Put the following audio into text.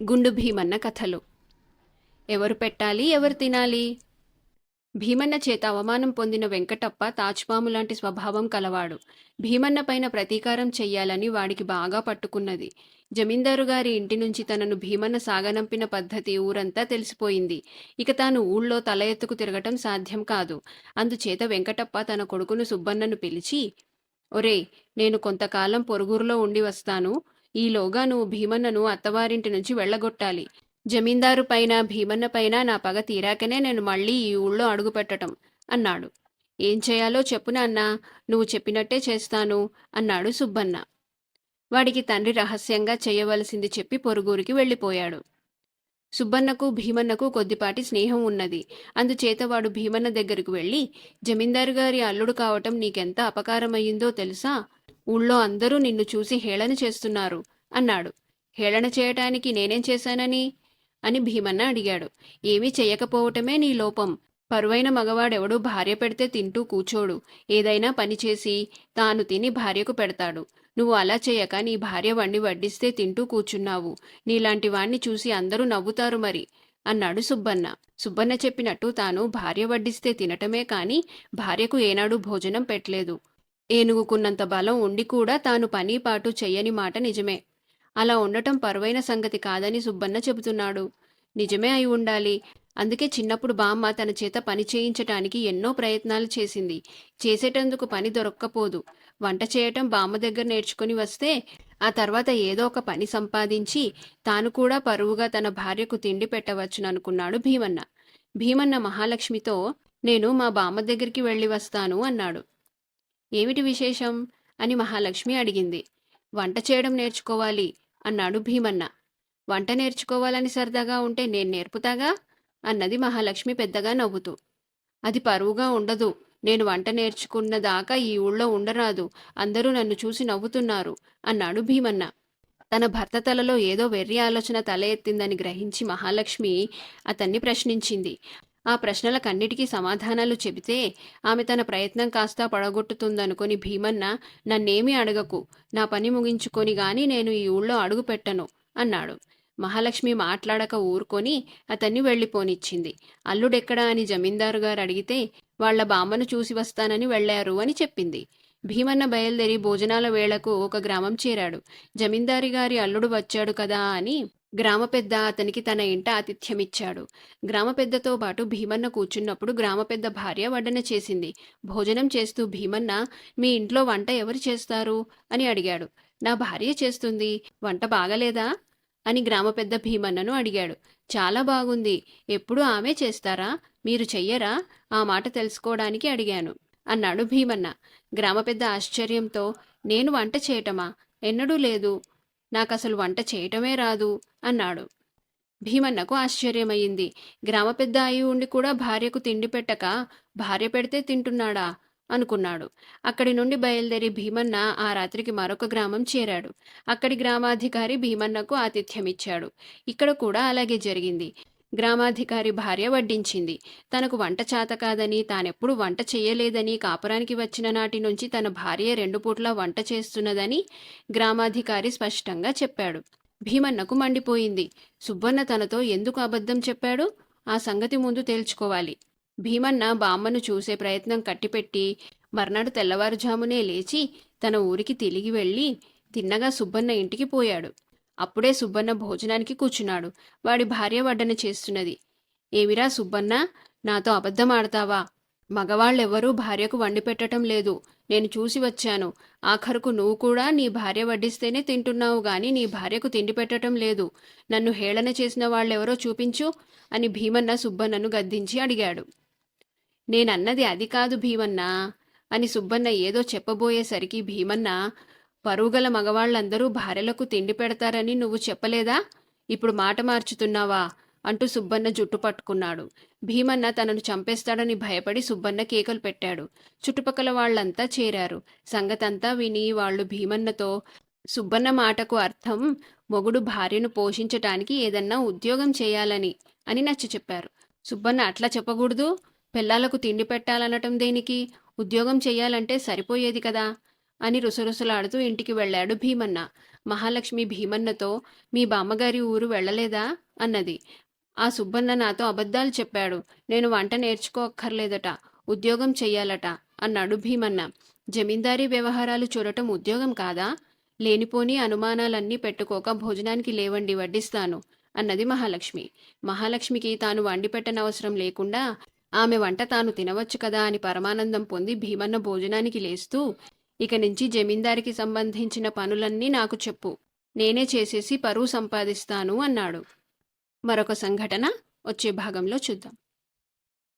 గుండు భీమన్న కథలు. ఎవరు పెట్టాలి ఎవరు తినాలి? భీమన్న చేత అవమానం పొందిన వెంకటప్ప తాచుపాము లాంటి స్వభావం కలవాడు. భీమన్న పైన ప్రతీకారం చెయ్యాలని వాడికి బాగా పట్టుకున్నది. జమీందారు గారి ఇంటి నుంచి తనను భీమన్న సాగనంపిన పద్ధతి ఊరంతా తెలిసిపోయింది. ఇక తాను ఊళ్ళో తల ఎత్తుకు తిరగటం సాధ్యం కాదు. అందుచేత వెంకటప్ప తన కొడుకును సుబ్బన్నను పిలిచి ఒరేయ్ నేను కొంతకాలం పొరుగురులో ఉండి వస్తాను. ఈలోగా నువ్వు భీమన్నను అత్తవారింటి నుంచి వెళ్ళగొట్టాలి. జమీందారు పైన భీమన్న పైన నా పగ తీరాకనే నేను మళ్ళీ ఈ ఊళ్ళో అడుగుపెట్టటం అన్నాడు. ఏం చేయాలో చెప్పు నాన్నా నువ్వు చెప్పినట్టే చేస్తాను అన్నాడు సుబ్బన్న. వాడికి తండ్రి రహస్యంగా చేయవలసింది చెప్పి పొరుగురికి వెళ్ళిపోయాడు. సుబ్బన్నకు భీమన్నకు కొద్దిపాటి స్నేహం ఉన్నది. అందుచేత వాడు భీమన్న దగ్గరకు వెళ్ళి జమీందారు గారి అల్లుడు కావటం నీకెంత అపకారమయ్యిందో తెలుసా? ఊళ్ళో అందరూ నిన్ను చూసి హేళన చేస్తున్నారు అన్నాడు. హేళన చేయటానికి నేనేం చేశానని? అని భీమన్న అడిగాడు. ఏమీ చేయకపోవటమే నీ లోపం. పరువైన మగవాడెవడూ భార్య పెడితే తింటూ కూచోడు. ఏదైనా పని చేసి తాను తిని భార్యకు పెడతాడు. నువ్వు అలా చేయక నీ భార్య వండి వడ్డిస్తే తింటూ కూర్చున్నావు. నీలాంటి వాణ్ణి చూసి అందరూ నవ్వుతారు మరి అన్నాడు సుబ్బన్న. సుబ్బన్న చెప్పినట్టు తాను భార్య వడ్డిస్తే తినటమే కాని భార్యకు ఏనాడు భోజనం పెట్టలేదు. ఏనుగుకున్నంత బలం ఉండి కూడా తాను పని పాటు చెయ్యని మాట నిజమే. అలా ఉండటం పరువైన సంగతి కాదని సుబ్బన్న చెబుతున్నాడు. నిజమే అయి ఉండాలి. అందుకే చిన్నప్పుడు బామ్మ తన చేత పని చేయించటానికి ఎన్నో ప్రయత్నాలు చేసింది. చేసేటందుకు పని దొరక్కపోదు. వంట చేయటం బామ్మ దగ్గర నేర్చుకుని వస్తే ఆ తర్వాత ఏదో ఒక పని సంపాదించి తాను కూడా పరువుగా తన భార్యకు తిండి పెట్టవచ్చుననుకున్నాడు భీమన్న. భీమన్న మహాలక్ష్మితో నేను మా బామ్మ దగ్గరికి వెళ్ళి వస్తాను అన్నాడు. ఏమిటి విశేషం? అని మహాలక్ష్మి అడిగింది. వంట చేయడం నేర్చుకోవాలి అన్నాడు భీమన్న. వంట నేర్చుకోవాలని సరదాగా ఉంటే నేను నేర్పుతాగా? అన్నది మహాలక్ష్మి పెద్దగా నవ్వుతూ. అది పరువుగా ఉండదు. నేను వంట నేర్చుకున్న దాకా ఈ ఊళ్ళో ఉండరాదు. అందరూ నన్ను చూసి నవ్వుతున్నారు అన్నాడు భీమన్న. తన భర్త తలలో ఏదో వెర్రి ఆలోచన తల ఎత్తిందని గ్రహించి మహాలక్ష్మి అతన్ని ప్రశ్నించింది. ఆ ప్రశ్నలకన్నిటికీ సమాధానాలు చెబితే ఆమె తన ప్రయత్నం కాస్త పడగొట్టుతుందనుకుని భీమన్న నన్నేమీ అడగకు. నా పని ముగించుకొని గాని నేను ఈ ఊళ్ళో అడుగు పెట్టను అన్నాడు. మహాలక్ష్మి మాట్లాడక ఊరుకొని అతన్ని వెళ్ళిపోనిచ్చింది. అల్లుడెక్కడా అని జమీందారు గారు అడిగితే వాళ్ళ బామ్మను చూసి వస్తానని వెళ్ళారు అని చెప్పింది. భీమన్న బయలుదేరి భోజనాల వేళకు ఒక గ్రామం చేరాడు. జమీందారి గారి అల్లుడు వచ్చాడు కదా అని గ్రామ పెద్ద అతనికి తన ఇంట ఆతిథ్యమిచ్చాడు. గ్రామ పెద్దతో పాటు భీమన్న కూర్చున్నప్పుడు గ్రామ పెద్ద భార్య వడ్డన చేసింది. భోజనం చేస్తూ భీమన్న మీ ఇంట్లో వంట ఎవరు చేస్తారు? అని అడిగాడు. నా భార్య చేస్తుంది. వంట బాగలేదా? అని గ్రామ పెద్ద భీమన్నను అడిగాడు. చాలా బాగుంది. ఎప్పుడు ఆమె చేస్తారా? మీరు చెయ్యరా? ఆ మాట తెలుసుకోవడానికి అడిగాను. అన్నాడు భీమన్న. గ్రామ పెద్ద ఆశ్చర్యంతో నేను వంట చేయటమా? ఎన్నడూ లేదు. నాకసలు వంట చేయటమే రాదు అన్నాడు. భీమన్నకు ఆశ్చర్యమయ్యింది. గ్రామ పెద్ద అయి ఉండి కూడా భార్యకు తిండి పెట్టక భార్య పెడితే తింటున్నాడా అనుకున్నాడు. అక్కడి నుండి బయలుదేరి భీమన్న ఆ రాత్రికి మరొక గ్రామం చేరాడు. అక్కడి గ్రామాధికారి భీమన్నకు ఆతిథ్యమిచ్చాడు. ఇక్కడ కూడా అలాగే జరిగింది. గ్రామాధికారి భార్య వడ్డించింది. తనకు వంట చేత కాదని తానెప్పుడు వంట చేయలేదని కాపురానికి వచ్చిన నాటి నుంచి తన భార్య రెండు పూట్ల వంట చేస్తున్నదని గ్రామాధికారి స్పష్టంగా చెప్పాడు. భీమన్నకు మండిపోయింది. సుబ్బన్న తనతో ఎందుకు అబద్ధం చెప్పాడు? ఆ సంగతి ముందు తేల్చుకోవాలి. భీమన్న బామ్మను చూసే ప్రయత్నం కట్టిపెట్టి మర్నాడు తెల్లవారుజామునే లేచి తన ఊరికి తిరిగి వెళ్ళి తిన్నగా సుబ్బన్న ఇంటికి పోయాడు. అప్పుడే సుబ్బన్న భోజనానికి కూర్చున్నాడు. వాడి భార్య వడ్డన చేస్తున్నది. ఏమిరా సుబ్బన్న నాతో అబద్ధం ఆడతావా? మగవాళ్ళెవ్వరూ భార్యకు వండి పెట్టడం లేదు. నేను చూసి వచ్చాను. ఆఖరుకు నువ్వు కూడా నీ భార్య వడ్డిస్తేనే తింటున్నావు గాని నీ భార్యకు తిండి పెట్టడం లేదు. నన్ను హేళన చేసిన వాళ్ళెవరో చూపించు అని భీమన్న సుబ్బన్నను గద్దించి అడిగాడు. నేనన్నది అది కాదు భీమన్న అని సుబ్బన్న ఏదో చెప్పబోయేసరికి భీమన్న పరుగుగల మగవాళ్ళందరూ భార్యలకు తిండి పెడతారని నువ్వు చెప్పలేదా? ఇప్పుడు మాట మార్చుతున్నావా? అంటూ సుబ్బన్న జుట్టు పట్టుకున్నాడు. భీమన్న తనను చంపేస్తాడని భయపడి సుబ్బన్న కేకలు పెట్టాడు. చుట్టుపక్కల వాళ్ళంతా చేరారు. సంగతంతా విని వాళ్ళు భీమన్నతో సుబ్బన్న మాటకు అర్థం మొగుడు భార్యను పోషించటానికి ఏదన్నా ఉద్యోగం చేయాలని అని నచ్చ చెప్పారు. సుబ్బన్న అట్లా చెప్పకూడదు. పిల్లలకు తిండి పెట్టాలనటం దేనికి? ఉద్యోగం చేయాలంటే సరిపోయేది కదా. అని రుసరుసలాడుతూ ఇంటికి వెళ్ళాడు భీమన్న. మహాలక్ష్మి భీమన్నతో మీ బామ్మగారి ఊరు వెళ్ళలేదా? అన్నది. ఆ సుబ్బన్న నాతో అబద్ధాలు చెప్పాడు. నేను వంట నేర్చుకోక్కర్లేదట ఉద్యోగం చెయ్యాలట అన్నాడు భీమన్న. జమీందారీ వ్యవహారాలు చూడటం ఉద్యోగం కాదా? లేనిపోని అనుమానాలన్నీ పెట్టుకోక భోజనానికి లేవండి వడ్డిస్తాను అన్నది మహాలక్ష్మి. మహాలక్ష్మికి తాను వండి పెట్టనవసరం లేకుండా ఆమె వంట తాను తినవచ్చు కదా అని పరమానందం పొంది భీమన్న భోజనానికి లేస్తూ ఇక నుంచి జమీందారికి సంబంధించిన పనులన్నీ నాకు చెప్పు. నేనే చేసేసి పరువు సంపాదిస్తాను అన్నాడు. మరొక సంఘటన వచ్చే భాగంలో చూద్దాం.